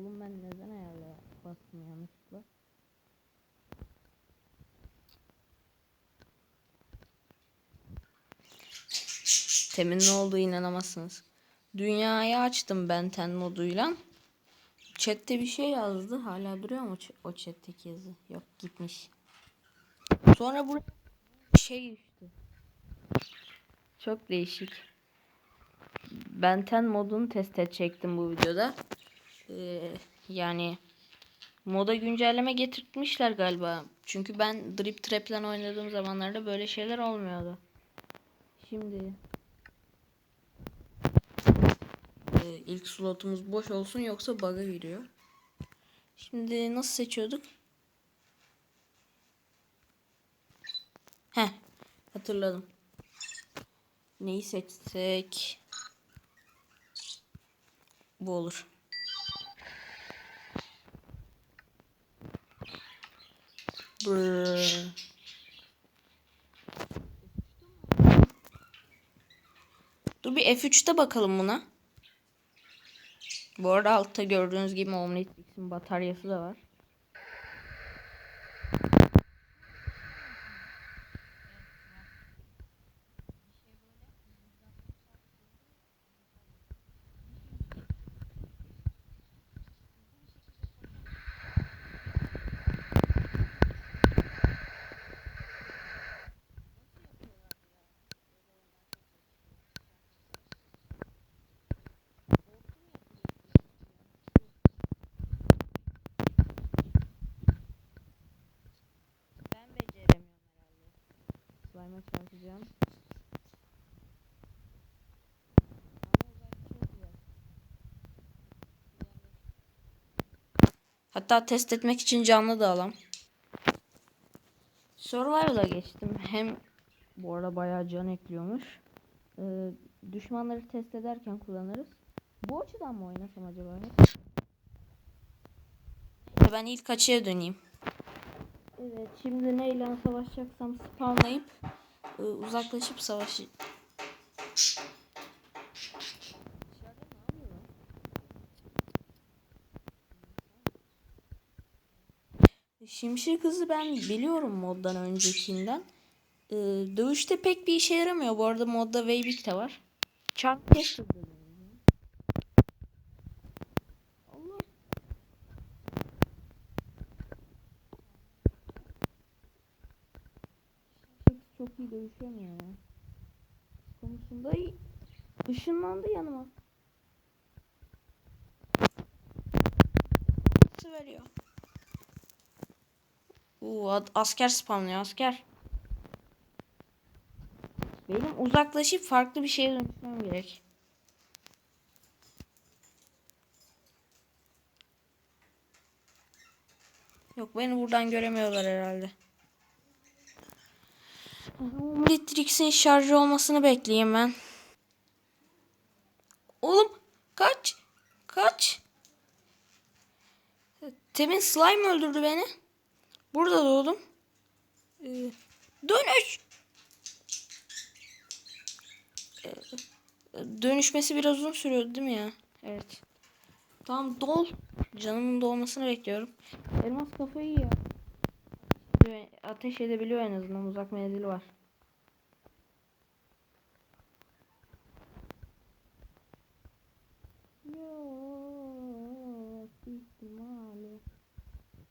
Oğlum ben neden ayarla bastım yanlışlıkla? Temin ne olduğu inanamazsınız. Dünyayı açtım ben ten moduyla. Chat'te bir şey yazdı. Hala duruyor mu o chat'teki yazı? Yok gitmiş. Sonra buraya şey düştü. Çok değişik. Ben ten modunu test edecektim bu videoda. Ee, yani moda güncelleme getirtmişler galiba. Çünkü ben Drip Trap'le oynadığım zamanlarda böyle şeyler olmuyordu. Şimdi ee, ilk slotumuz boş olsun yoksa bug'a giriyor. Şimdi nasıl seçiyorduk? Heh hatırladım. Neyi seçsek? Bu olur. Dur bir F3'te bakalım buna. Bu arada altta gördüğünüz gibi Omnitrix'in bataryası da var. Ben beceremiyorum herhalde. Güzel. Hatta test etmek için canlı da alam. Survival'a geçtim. Hem bu arada bayağı can ekliyormuş. Ee, düşmanları test ederken kullanırız. Bu açıdan mı oynasam acaba Ben ilk açıya döneyim. Evet şimdi neyle savaşacaksam spawnlayıp uzaklaşıp savaşı. Şimşek hızı ben biliyorum moddan öncekinden. Ee, dövüşte pek bir işe yaramıyor. Bu arada modda Weybik de var. Çarp dövüşemiyor ya. Konusunda iyi. Işınlandı yanıma. Nasıl veriyor? Ad- asker spamlıyor asker. Benim uzaklaşıp farklı bir şeye dönüşmem gerek. Yok beni buradan göremiyorlar herhalde. Omnitrix'in şarjı olmasını bekleyeyim ben. Oğlum kaç. Kaç. Temin slime öldürdü beni. Burada doğdum. Ee, dönüş. Ee, dönüşmesi biraz uzun sürüyordu değil mi ya? Evet. Tamam dol. Canımın dolmasını bekliyorum. Elmas kafayı yiyor. Ateş edebiliyor en azından uzak menzili var. Yok ihtimali.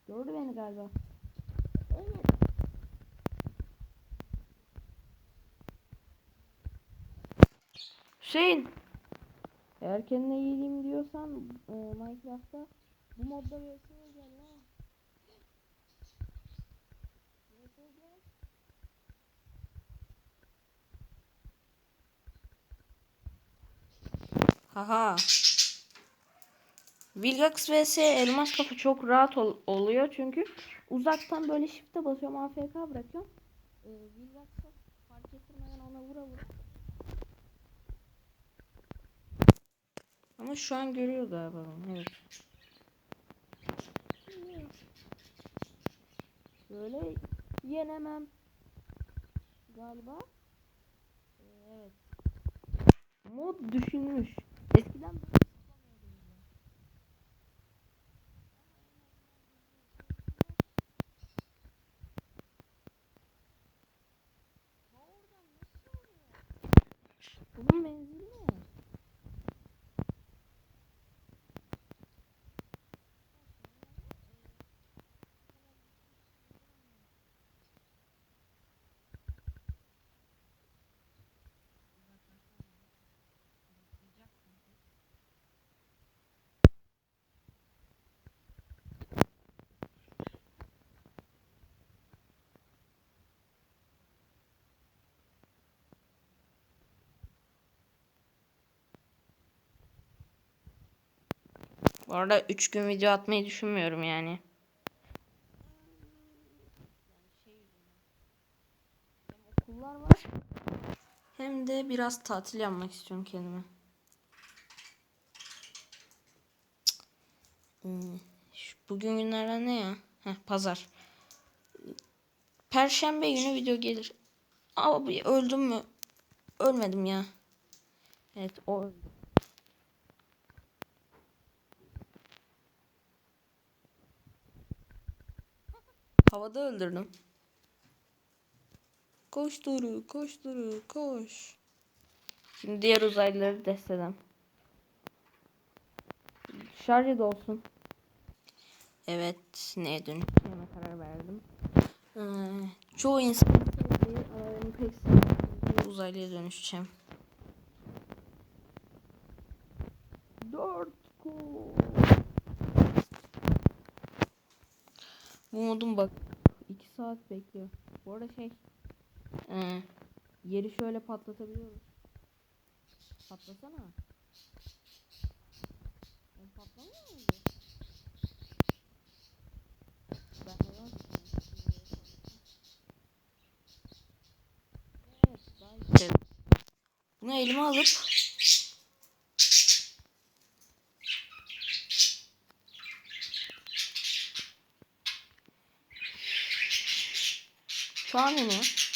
Gördü beni galiba. Evet. Hüseyin. Eğer kendine iyiliğim diyorsan e, Minecraft'ta bu modda VS'ye Haha. Vilgax vs elmas kapı çok rahat ol- oluyor çünkü uzaktan böyle shift'e basıyorum AFK bırakıyorum. Ee, Vilgax'a fark ettirmeden ona vura vura. Ama şu an görüyor galiba. Evet. Böyle yenemem. Galiba. Ee, evet. Mod düşünmüş. Eskiden böyle yapamıyordum ben. Bu arada 3 gün video atmayı düşünmüyorum yani. Hem okullar var. Hem de biraz tatil yapmak istiyorum kendime. Hmm, Bugün günlerden ne ya? Heh, pazar. Perşembe günü video gelir. Abi öldüm mü? Ölmedim ya. Evet o öldü. Havada öldürdüm. Koş Duru, koş Duru, koş. Şimdi diğer uzaylıları desteden. Şarjı da olsun. Evet, neye dönüşeceğime karar verdim. Ee, çoğu insan sevdiği pek sevmediğim bir uzaylıya dönüşeceğim. Bu modum bak 2 saat bekliyor. Bu arada şey ee, yeri şöyle patlatabiliyoruz. Patlasana. Ben patlamıyor muydu? Ben de var. Evet, daha işte. Bunu elime alıp Şu an. Evet,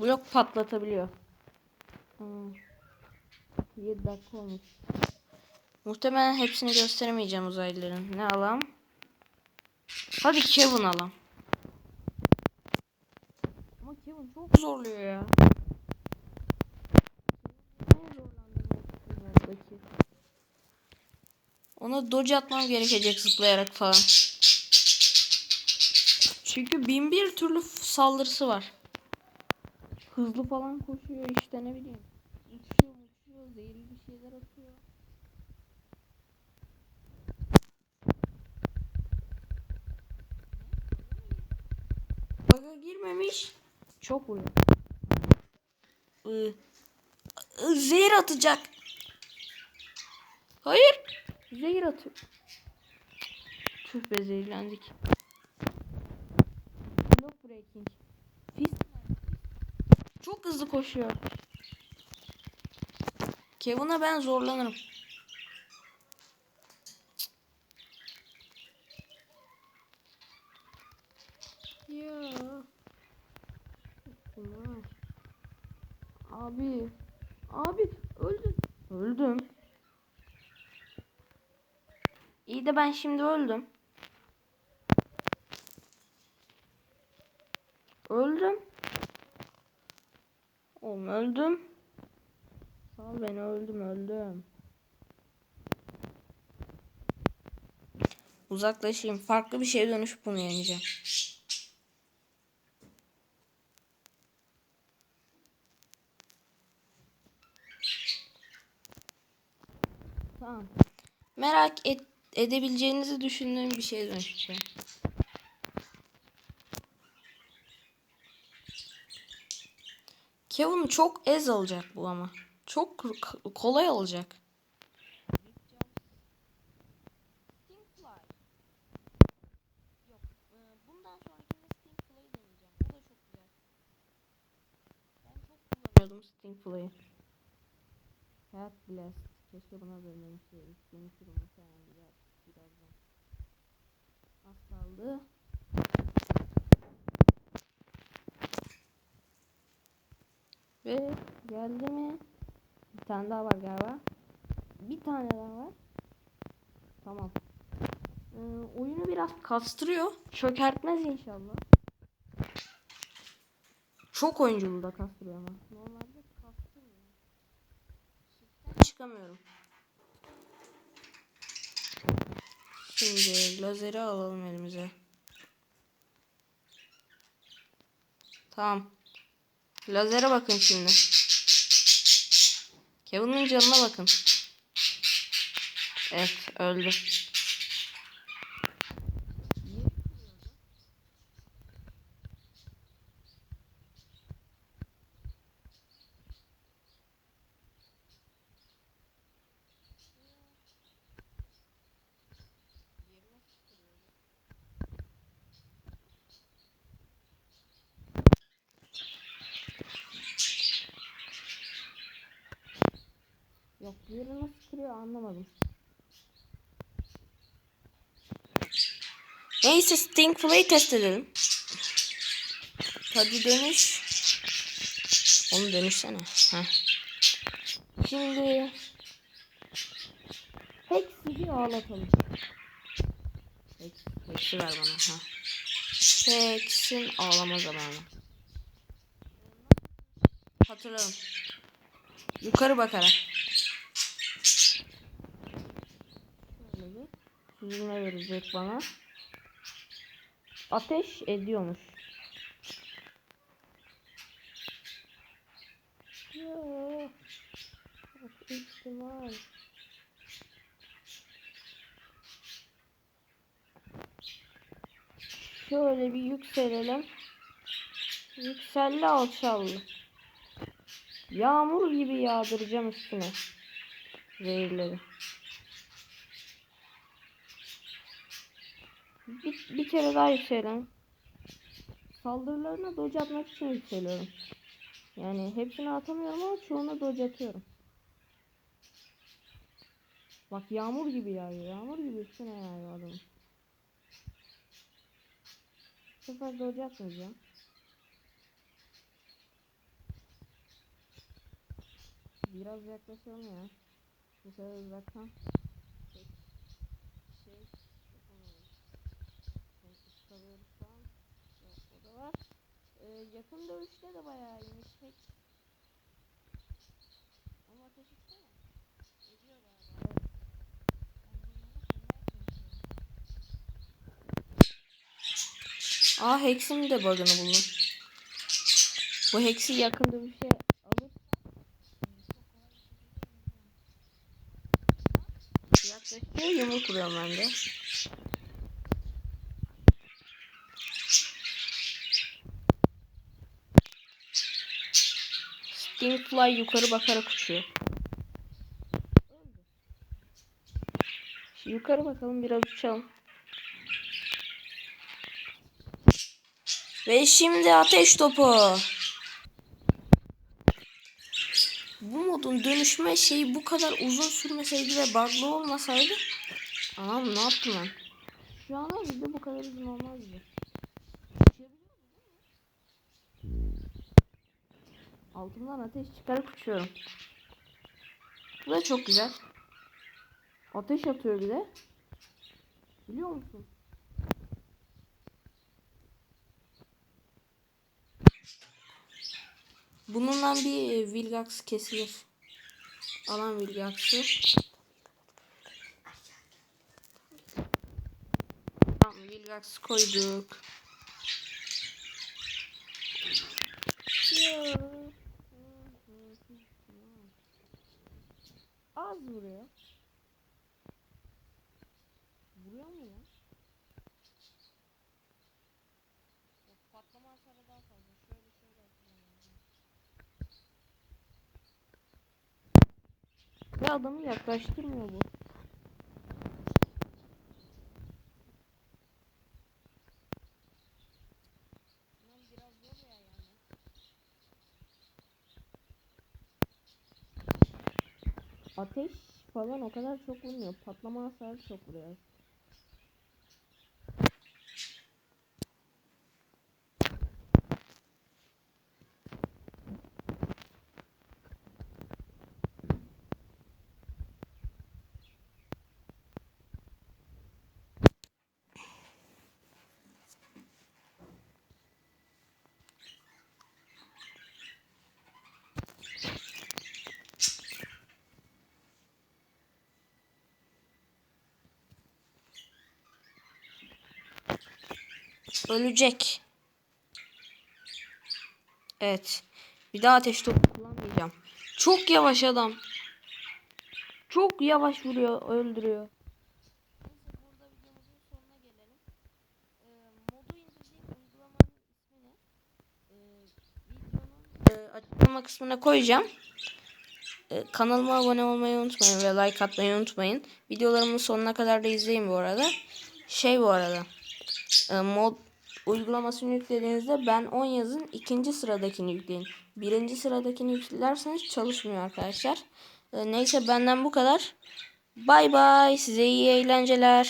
blok patlatabiliyor. Hmm. 7 dakika olmuş. Muhtemelen hepsini gösteremeyeceğim uzaylıların. Ne alam? Hadi Kevin alam. Ama Kevin çok zorluyor ya. En zorlandığım o moddaki. Ona dodge atmam gerekecek zıplayarak falan. Çünkü bin bir türlü saldırısı var. Hızlı falan koşuyor işte ne bileyim. Uçuyor uçuyor zehirli bir şeyler atıyor. Baga girmemiş. Çok vuruyor. Zehir atacak. Hayır. Zehir atıyor. Tüh be zehirlendik. Block breaking. Fist. Çok hızlı koşuyor. Kevin'a ben zorlanırım. Ya. Bunlar. Abi. Abi öldüm. Öldüm. Ben şimdi öldüm. Öldüm. Oğlum öldüm. Sal beni öldüm öldüm. Uzaklaşayım. Farklı bir şeye dönüşüp bunu yeneceğim. Tamam. Merak et, edebileceğinizi düşündüğüm bir şeye dönüşeceğim. Kevin çok ez alacak bu ama. Çok kolay alacak. Sonrakinde Stingfly'ı. Hayat Blast. Keşke buna. Dönüşürüm muhtemelen biraz, birazdan. Az. Ve geldi mi? Bir tane daha var galiba. Bir tane daha var. Tamam. Ee, oyunu biraz kastırıyor. Çökertmez inşallah. Çok oyunculu da kastırıyor ama. Normalde kastırmıyor. Çıkamıyorum. Şimdi lazeri alalım elimize. Tamam. Lazere bakın şimdi. Kevin'in canına bakın. Evet öldü. Yok yeri nasıl kırıyor anlamadım. Neyse Sting Flay'i test edelim. Hadi dönüş. Onu dönüşsene. Heh. Şimdi Hex'i ağlatalım. Hex, Hex'i ver bana. Ha. Hex'in ağlama zamanı. Hatırladım. Yukarı bakarak. Şöyle süzülme verecek bana. Ateş ediyormuş. Ya, çok ihtimal. Şöyle bir yükselelim. Yükseldi alçaldı. Yağmur gibi yağdıracağım üstüne. Zehirleri. Bir, bir kere daha yükselelim. Saldırılarına dodge atmak için yükseliyorum. Yani hepsini atamıyorum ama çoğuna dodge atıyorum. Bak yağmur gibi yağıyor. Yağmur gibi üstüne yağıyor adamın. Bu sefer dodge atmayacağım. Biraz yaklaşalım ya. Bu sefer uzaktan. Şey, şey yapamıyorum. Iskalıyoruz falan. Yok, o da var. Ee, yakın dövüşte de bayağı iyiymiş. Pek. Ama ateş etsene. Ediyor galiba. Evet. Aa Hex'in de bug'ını buldum. Bu Hex'i yakın dövüşe alıp Yaklaşıyor yumruk vuruyorum ben de. Stingfly yukarı bakarak uçuyor. Yukarı bakalım biraz uçalım. Ve şimdi ateş topu. Bu modun dönüşme şeyi bu kadar uzun sürmeseydi ve bug'lı olmasaydı Anam ne yaptım ben? Şu an bu kadar uzun olmazdı. Altından ateş çıkarıp uçuyorum. Bu da çok güzel. Ateş atıyor bir de. Biliyor musun? Bununla bir Vilgax kesilir. Alan Vilgax'ı. Tamam Vilgax koyduk. Ya. Az vuruyor. Vuruyor mu? Yok, patlama hasarı daha fazla. Şöyle şöyle atacağım. Ve adamı yaklaştırmıyor bu. Lan biraz zor ya yani. Ateş falan o kadar çok vurmuyor. Patlama hasarı çok vuruyor. Ölecek. Evet. Bir daha ateş topu kullanmayacağım. Çok yavaş adam. Çok yavaş vuruyor, öldürüyor. Ee, açıklama kısmına koyacağım. E, kanalıma abone olmayı unutmayın ve like atmayı unutmayın. Videolarımın sonuna kadar da izleyin bu arada. Şey bu arada. E, mod uygulamasını yüklediğinizde ben 10 yazın ikinci sıradakini yükleyin. Birinci sıradakini yüklerseniz çalışmıyor arkadaşlar. E, neyse benden bu kadar. Bay bay. Size iyi eğlenceler.